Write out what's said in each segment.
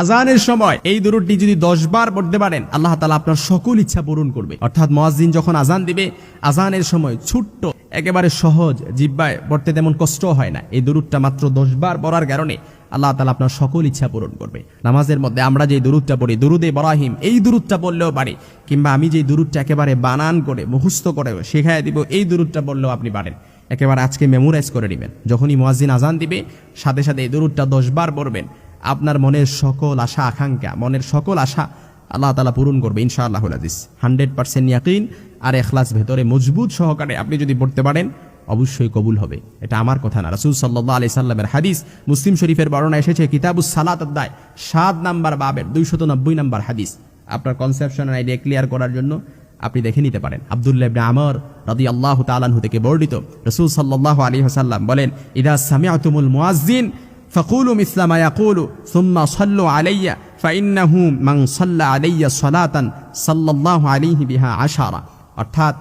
আজানের সময় এই দরুদটি যদি দশ বার পড়তে পারেন, আল্লাহ তালা আপনার সকল ইচ্ছা পূরণ করবে। অর্থাৎ মোয়াজ্জিন যখন আজান দিবে, আজানের সময় ছোট্ট, একেবারে সহজ জিব্বায় পড়তে তেমন কষ্ট হয় না। এই দরুদটা মাত্র দশ বার পড়ার কারণে আল্লাহ তালা আপনার সকল ইচ্ছা পূরণ করবে। নামাজের মধ্যে আমরা যে দুরুদটা পড়ি, দুরুদে বরাহিম এই দুরুদটা পড়লেও পারি, কিংবা আমি যে দুরুদটা একেবারে বানান করে, মুখস্থ করে শেখায় দিব, এই দুরুদটা বললেও আপনি পারেন। একেবারে আজকে মেমোরাইজ করে নেবেন। যখনই মোয়াজ্জিন আজান দিবে, সাথে সাথে এই দুরুদটা দশ বার পড়বেন। আপনার মনের সকল আশা, আকাঙ্ক্ষা, মনের সকল আশা আল্লাহ তালা পূরণ করবে ইনশাআল্লাহ আজিজ হান্ড্রেড পার্সেন্ট ইয়াকিন আর এখলাস ভেতরে মজবুত সহকারে আপনি যদি পড়তে পারেন, অবশ্যই কবুল হবে। এটা আমার কথা না। রাসুল সাল্লাহ আলি সাল্লামের হাদিস, মুসলিম শরীফের বর্ণনা এসেছে, কিতাবুস সালাত অধ্যায় সাত নাম্বার বাবের, দুইশত নব্বই নাম্বার হাদিস। আপনার কনসেপশন আইডিয়া ক্লিয়ার করার জন্য আপনি দেখে নিতে পারেন। আবদুল্লাহ আমর রাদি আল্লাহ তালানহু থেকে বর্ণিত, রসুল সাল্লাহ আলী হাসাল্লাম বলেন, ইদা সামিয়াতুমুল মুয়াজ্জিন فقولوا مثل ما يقول ثم صلوا علي فإنه من صلى علي صلاة صلى الله عليه بها عشرة অর্থাৎ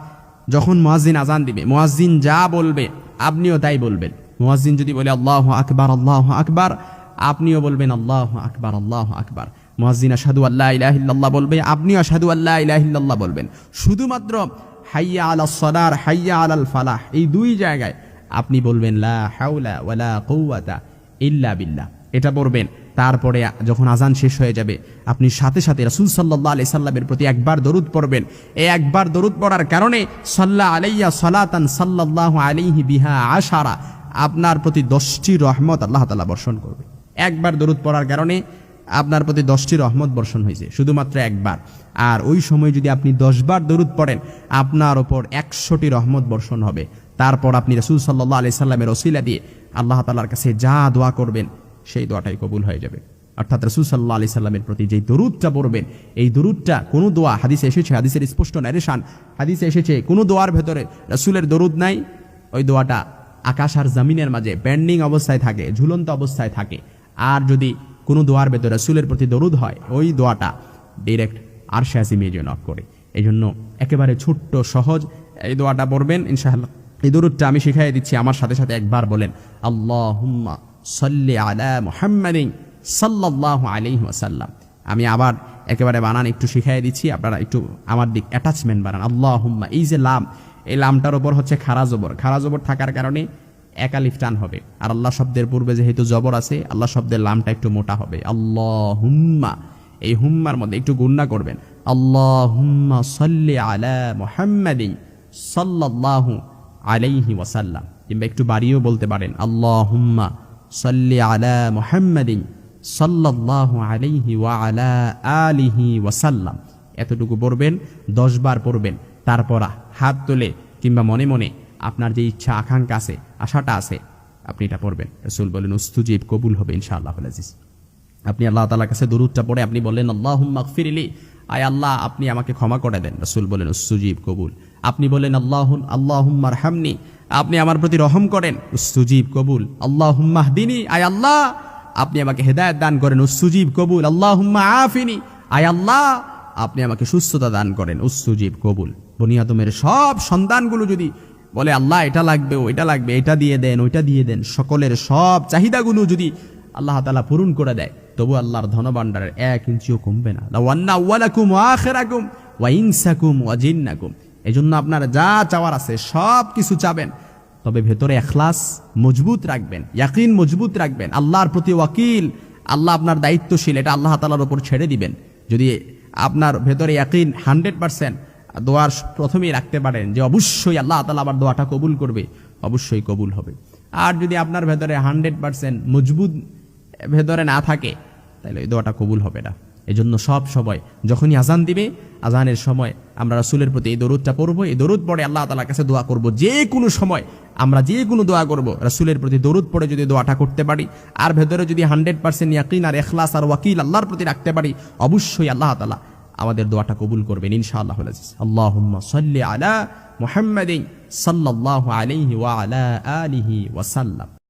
যখন মুয়াজ্জিন আজান দিবে মুয়াজ্জিন যা বলবে আপনিও তাই বলবেন মুয়াজ্জিন যদি বলে আল্লাহ আকবার আল্লাহ আকবার আপনিও বলবেন আল্লাহ আকবার আল্লাহ আকবার মুয়াজ্জিন আশহাদু আল্লাহ ইলাহা ইল্লাল্লাহ বলবে আপনিও আশহাদু আল্লাহ ইলাহা ইল্লাল্লাহ বলবেন শুধুমাত্র হাইয়া আলা সলার হাইয়া আলাল ফালাহ এই দুই জায়গায় আপনি বলবেন লা হাওলা ওয়ালা কুওয়াতা ইল্লা বিল্লাহ। এটা পড়বেন। তারপরে যখন আজান শেষ হয়ে যাবে, আপনি সাথে সাথে রাসুল সাল্লাহ আলি সাল্লামের প্রতি একবার দরুদ পড়বেন। এই একবার দরুদ পড়ার কারণে সাল্লাহ আলাইয়া সালাতান সাল্লাহ আলিহি বিহা আশারা, আপনার প্রতি দশটি রহমত আল্লাহ তালা বর্ষণ করবে। একবার দরুদ পড়ার কারণে আপনার প্রতি দশটি রহমত বর্ষণ হয়েছে, শুধুমাত্র একবার। আর ওই সময় যদি আপনি দশবার দরুদ পড়েন, আপনার ওপর একশোটি রহমত বর্ষণ হবে। তারপর আপনি রসুল সাল্লাহ আলি সাল্লামের ওসিলা দিয়ে আল্লাহ তালার কাছে যা দোয়া করবেন, সেই দোয়াটাই কবুল হয়ে যাবে। অর্থাৎ রসুল সাল্লাহ আলি সাল্লামের প্রতি যে দরুদটা পড়বেন, এই দরুদটা কোনো দোয়া, হাদিসে এসেছে, হাদিসের স্পষ্ট ন্যারেশান হাদিসে এসেছে, কোনো দোয়ার ভেতরে রসুলের দরুদ নাই, ওই দোয়াটা আকাশ আর জামিনের মাঝে ব্যান্ডিং অবস্থায় থাকে, ঝুলন্ত অবস্থায় থাকে। আর যদি কোনো দোয়ার ভেতরে রসুলের প্রতি দরুদ হয়, ওই দোয়াটা ডিরেক্ট আর শেয়াসিমিয়ে নক করে। এই জন্য একেবারে ছোট্ট, সহজ এই দোয়াটা পড়বেন, ইনশাআল্লাহ। এই দরুদটা আমি শিখাই দিচ্ছি, আমার সাথে সাথে একবার বলেন আল্লাহ হুম্মা সাল্লি আলা মুহাম্মাদিন সাল্লাল্লাহু আলাইহি ওয়াসাল্লাম। আমি আবার একেবারে বানান, একটু শিখাই দিচ্ছি, আপনারা একটু আমার দিক অ্যাটাচমেন্ট বানান। আল্লাহ হুম্মা এই যে লাম, এই লামটার ওপর হচ্ছে খারা জবর। খারা জবর থাকার কারণে একালিফ টান হবে। আর আল্লাহ শব্দের পূর্বে যেহেতু জবর আছে, আল্লাহ শব্দের লামটা একটু মোটা হবে। আল্লাহ হুম্মা এই হুম্মার মধ্যে একটু গুন্না করবেন। আল্লাহ হুম্মা সাল্লি আলা মুহাম্মাদিন সাল্লাল্লাহু আলাইহি ওয়াসাল্লাম। কিংবা একটু বাড়িয়েও বলতে পারেন আল্লাহ হুম্মা সাল্লি আলা মুহাম্মাদিন সাল্লাল্লাহু আলাইহি ওয়া আলা আলিহি ওয়াসাল্লাম। এতটুকু পড়বেন, দশ বার পড়বেন, তারপর হাত তুলে কিংবা মনে মনে আপনার যে ইচ্ছা, আকাঙ্ক্ষা আছে, আশাটা আছে, আপনি এটা পড়বেন। রসুল বলেন, উস্তুজিব, কবুল হবে ইনশাআল্লাহ আজিজ আপনি আল্লাহ তালার কাছে দরুদটা পড়ে আপনি বললেন আল্লাহ ফিরিলি আয় আল্লাহ, আপনি আমাকে ক্ষমা করে দেন। রসুল বলেন, উস্তুজিব, কবুল। আপনি বলেন আল্লাহ আল্লাহ হামনি আপনি আমার প্রতি রহম করেন সুজীব কবুল। আল্লাহ হুম্মাহ দিনী আয় আল্লাহ। আপনি আমাকে হেদায়ত দান করেন উসুজীব কবুল। আল্লাহ হুম্মা আফিনি। আয় আল্লাহ। আপনি আমাকে সুস্থতা দান করেন উসুজীব কবুল। বনিয়াদমের সব সন্তানগুলো যদি বলে, আল্লাহ, এটা লাগবে, ওইটা লাগবে, এটা দিয়ে দেন, ওইটা দিয়ে দেন, সকলের সব চাহিদাগুলো যদি আল্লাহ তালা পূরণ করে দেয়, তবু আল্লাহর ধনভাণ্ডারের এক ইঞ্চিও কমবে না। ওয়ান্না ওয়ালাকুম ওয়াখেরাকুম ওয়া ইনসাকুম ওয়া জিন্নাকুম। এই জন্য আপনার যা চাওয়ার আছে, সব কিছু চাবেন। তবে ভেতরে এখলাস মজবুত রাখবেন, ইয়াকিন মজবুত রাখবেন। আল্লাহর প্রতি ওয়াকিল, আল্লাহ আপনার দায়িত্বশীল, এটা আল্লাহ তালার ওপর ছেড়ে দিবেন। যদি আপনার ভেতরে ইয়াকিন হান্ড্রেড পার্সেন্ট দোয়ার প্রথমেই রাখতে পারেন যে অবশ্যই আল্লাহ তালা আবার দোয়াটা কবুল করবে, অবশ্যই কবুল হবে। আর যদি আপনার ভেতরে হান্ড্রেড পার্সেন্ট মজবুত ভেতরে না থাকে তাহলে ওই দোয়াটা কবুল হবে না। এই জন্য সব সময় যখনই আজান দিবে, আজানের সময় আমরা রাসুলের প্রতি এই দরুদটা পড়ব। এই দরুদ পড়ে আল্লাহ তালার কাছে দোয়া করব। যে কোনো সময় আমরা যে কোনো দোয়া করব, রাসুলের প্রতি দরুদ পড়ে যদি দোয়াটা করতে পারি, আর ভেতরে যদি হান্ড্রেড পার্সেন্ট ইয়াকিন আর এখলাস আর ওয়াকিল আল্লাহর প্রতি রাখতে পারি, অবশ্যই আল্লাহ তালা আমাদের দোয়াটা কবুল করবেন ইনশাআল্লাহ আল্লাহ সাল্লি আলা মুহাম্মাদিন সাল্লাল্লাহু আলিহি ওয়া আলা আলিহি ওয়াসাল্লাম।